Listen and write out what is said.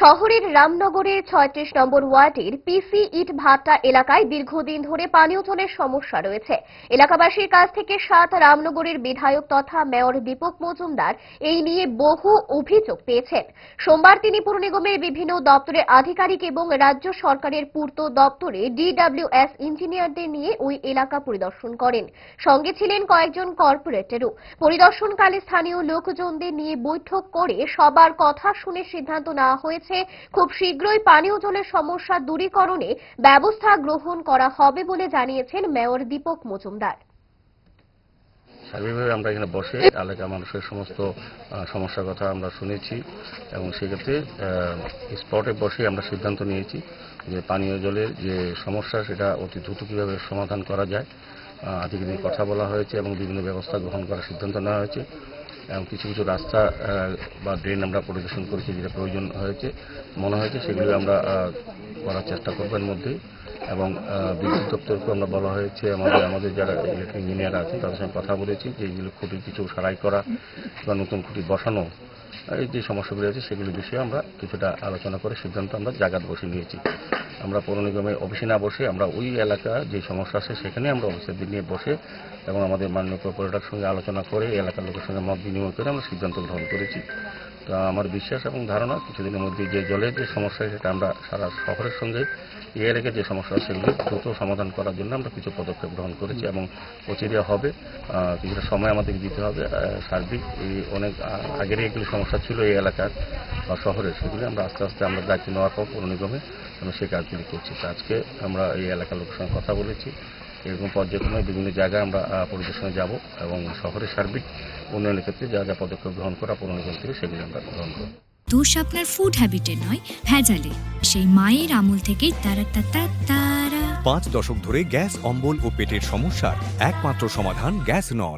শহরের রামনগরের ছয়ত্রিশ নম্বর ওয়ার্ডের পিসি ইট ভাটা এলাকায় দীর্ঘদিন ধরে পানীয় জলের সমস্যা রয়েছে। এলাকাবাসীর কাছ থেকে সাত রামনগরের বিধায়ক তথা মেয়র দীপক মজুমদার এই নিয়ে বহু অভিযোগ পেয়েছেন। সোমবার তিনি পুর নিগমের বিভিন্ন দপ্তরের আধিকারিক এবং রাজ্য সরকারের পূর্ত দপ্তরে ডিডব্লিউএস ইঞ্জিনিয়ারদের নিয়ে ওই এলাকা পরিদর্শন করেন। সঙ্গে ছিলেন কয়েকজন কর্পোরেটরও। পরিদর্শনকালে স্থানীয় লোকজনদের নিয়ে বৈঠক করে সবার কথা শুনে সিদ্ধান্ত নেওয়া হয়েছে। খুব শীঘ্রই পানীয় জলের সমস্যা দূরীকরণে ব্যবস্থা গ্রহণ করা হবে বলে জানিয়েছেন মেয়র দীপক মজুমদার। সার্বিকভাবে আমরা এখানে বসে এলাকার মানুষের সমস্ত সমস্যার কথা আমরা শুনেছি এবং সেক্ষেত্রে স্পটে বসে আমরা সিদ্ধান্ত নিয়েছি যে পানীয় জলের যে সমস্যা, সেটা অতি দ্রুত কীভাবে সমাধান করা যায় আধিকারিক কথা বলা হয়েছে এবং বিভিন্ন ব্যবস্থা গ্রহণ করার সিদ্ধান্ত নেওয়া হয়েছে। কিছু কিছু রাস্তা বা ড্রেন আমরা পরিদর্শন করেছি যেটা প্রয়োজন হয়েছে, মনে হয়েছে, সেগুলি আমরা করার চেষ্টা করব এর মধ্যেই এবং বিদ্যুৎ দপ্তরকে আমরা বলা হয়েছে, আমাদের আমাদের যারা ইলেকট্রিক ইঞ্জিনিয়ার আছে, তাদের সঙ্গে কথা বলেছি যে এইগুলো খুঁটির কিছু সারাই করা বা নতুন খুঁটি বসানো এই যে সমস্যাগুলি আছে, সেগুলি বিষয়ে আমরা কিছুটা আলোচনা করে সিদ্ধান্ত আমরা জাগাত বসে নিয়েছি। আমরা পৌর নিগমে অফিসে না বসে আমরা ওই এলাকা যে সমস্যা আছে, সেখানে আমরা অফিসের দিন নিয়ে বসে এবং আমাদের মাননীয় কর্পোরেটার সঙ্গে আলোচনা করে এলাকার লোকের সঙ্গে মত বিনিময় করে আমরা সিদ্ধান্ত গ্রহণ করেছি। আমার বিশ্বাস এবং ধারণা কিছুদিনের মধ্যে যে জলের যে সমস্যা সেটা আমরা সারা শহরের সঙ্গে এই এলাকার যে সমস্যা সেগুলো দ্রুত সমাধান করার জন্য আমরা কিছু পদক্ষেপ গ্রহণ করেছি এবং অচিরে হবে। কিছুটা সময় আমাদেরকে দিতে হবে। সার্বিক এই অনেক আগের এগুলি সমস্যা ছিল এই এলাকার বা শহরের, সেগুলি আমরা আস্তে আস্তে আমরা দায়িত্ব নেওয়ার পর পৌর নিগমে আমরা সেই কাজগুলি করছি। আজকে আমরা এই এলাকার লোকের সঙ্গে কথা বলেছি। এরকম পর্যায়ক্রমে বিভিন্ন জায়গায় আমরা পরিদর্শনে যাব এবং শহরের সার্বিক উন্নয়নের ক্ষেত্রে যা যা পদক্ষেপ গ্রহণ করা পৌর নিগম থেকে সেগুলি আমরা গ্রহণ করব। দোষ আপনার ফুড হ্যাবিটে নয় ভেজালে। সেই মায়ের আমল থেকে তারা তা তা তারা। পাঁচ দশক ধরে গ্যাস অম্বল ও পেটের সমস্যার একমাত্র সমাধান গ্যাস নল।